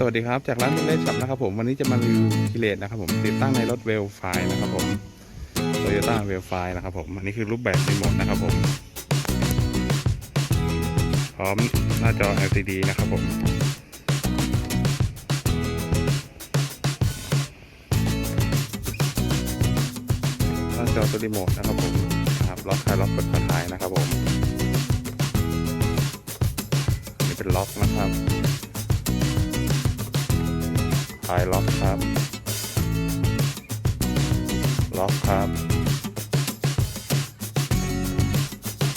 สวัสดีครับ จากร้านเล็กช็อปนะครับผมวันนี้จะมารีวิวกิเลสนะครับผมติดตั้งในรถเวลไฟนะครับผมโตโยต้าเวลไฟนะครับผมอันนี้คือรูปแบบรีโมทนะครับผม พร้อมหน้าจอ LCD นะครับผมหน้าจอตัวรีโมทนะครับผมครับล็อกคลายล็อกกดกระถายนะครับผม นี่เป็นล็อกนะครับ คลายล็อกครับ ล็อกครับ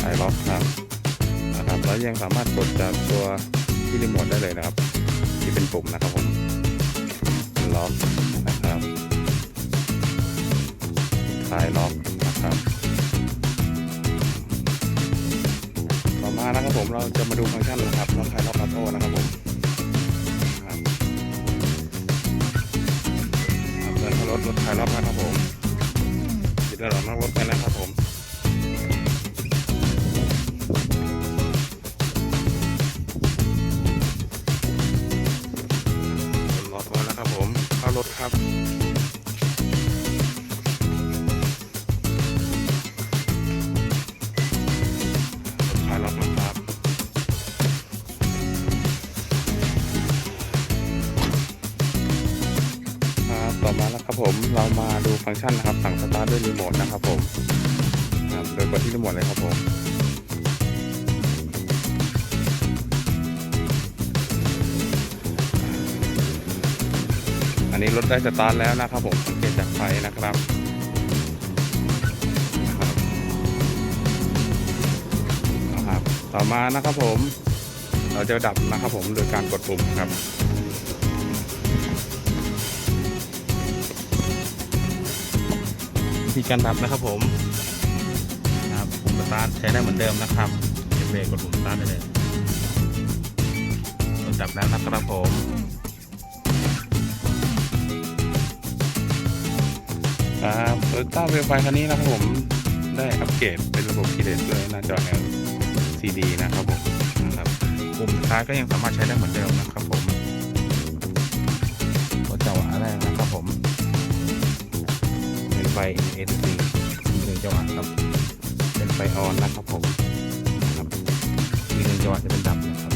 คลายล็อกครับนะครับ แล้วยังสามารถกดจากตัวที่รีโมทได้เลยนะครับ ที่เป็นปุ่มนะครับผมล็อกนะครับคลายล็อกนะครับต่อมานะครับผมเราจะมาดูฟังก์ชันนะครับล็อกคลายล็อกออโต้นะครับผมารถรถขายรอบนะครับผมติดเดินอดนั่งรถไปนะครับผมรอตัวแล้วครับผมเข้ารถครับ มาแล้วครับผมเรามาดูฟังก์ชันนะครับสั่งสตาร์ทด้วยรีโมทนะครับผมครับโดยกดที่รีโมทเลยครับผมอันนี้รถได้สตาร์ทแล้วนะครับผมสังเกตจากไฟนะครับนะครับนะครับต่อมานะครับผมเราจะดับนะครับผมโดยการกดปุ่มครับ วิธีการดับนะครับผมนะครับปุ่มสตาร์ทใช้ได้เหมือนเดิมนะครับเก็บเบรกกดปุ่มสตาร์ทได้เลยรถดับแล้วนะครับผมครับโตโยต้าเวลไฟคันนี้นะครับผมได้อัปเกรดเป็นระบบคีย์เลสด้วยหน้าจอ LCD นะครับผมนะครับปุ่มสตาร์ทก็ยังสามารถใช้ได้เหมือนเดิมนะครับผมตัวจังหวะแรกนะครับผมเป็น ไฟ NC หนึ่งจังหวะครับ เป็นไฟออนนะครับผมนะครับมีหนึ่งจังหวะจะเป็นดับนะครับ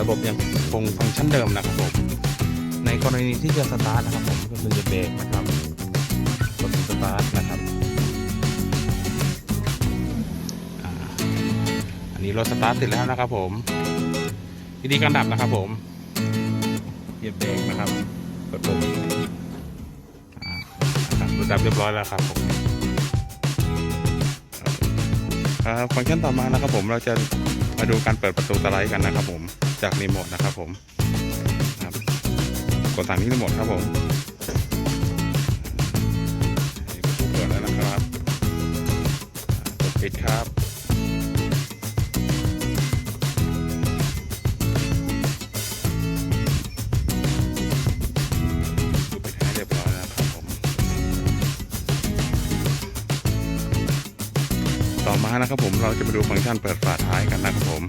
ระบบยังคงฟังก์ชันเดิมนะครับผม ในกรณีที่จะสตาร์ทนะครับผมก็คือจะเบรกนะครับกดสตาร์ทนะครับอันนี้รถสตาร์ทติดแล้วนะครับผมวิธีการดับนะครับผมเหยียบเบรกนะครับ กดปุ่ม ดับเรียบร้อยแล้วครับผมครับฟังก์ชันต่อมานะครับผมเราจะมาดูการเปิดประตูสไลด์กันนะครับผมจากรีโมทนะครับผมครับกดทางนี้รีโมทครับผมประตูเปิดแล้วนะครับกดปิดครับ ต่อมานะครับผมเราจะมาดูฟังก์ชันเปิดฝาท้ายกันนะครับผม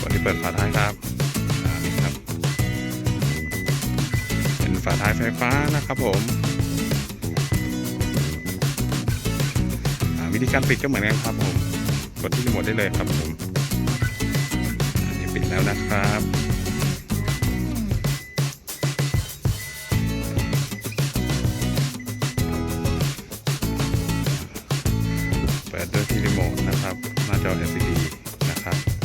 กดที่เปิดฝาท้ายครับนี่ครับ เป็นฝาท้ายไฟฟ้านะครับผมวิธีการปิดก็เหมือนกันครับผม กดที่รีโมทได้เลยครับผมนนี้ปิดแล้วนะครับ ดด้วยที่รีโมทนะครับ หน้าจอ LCD นะครับ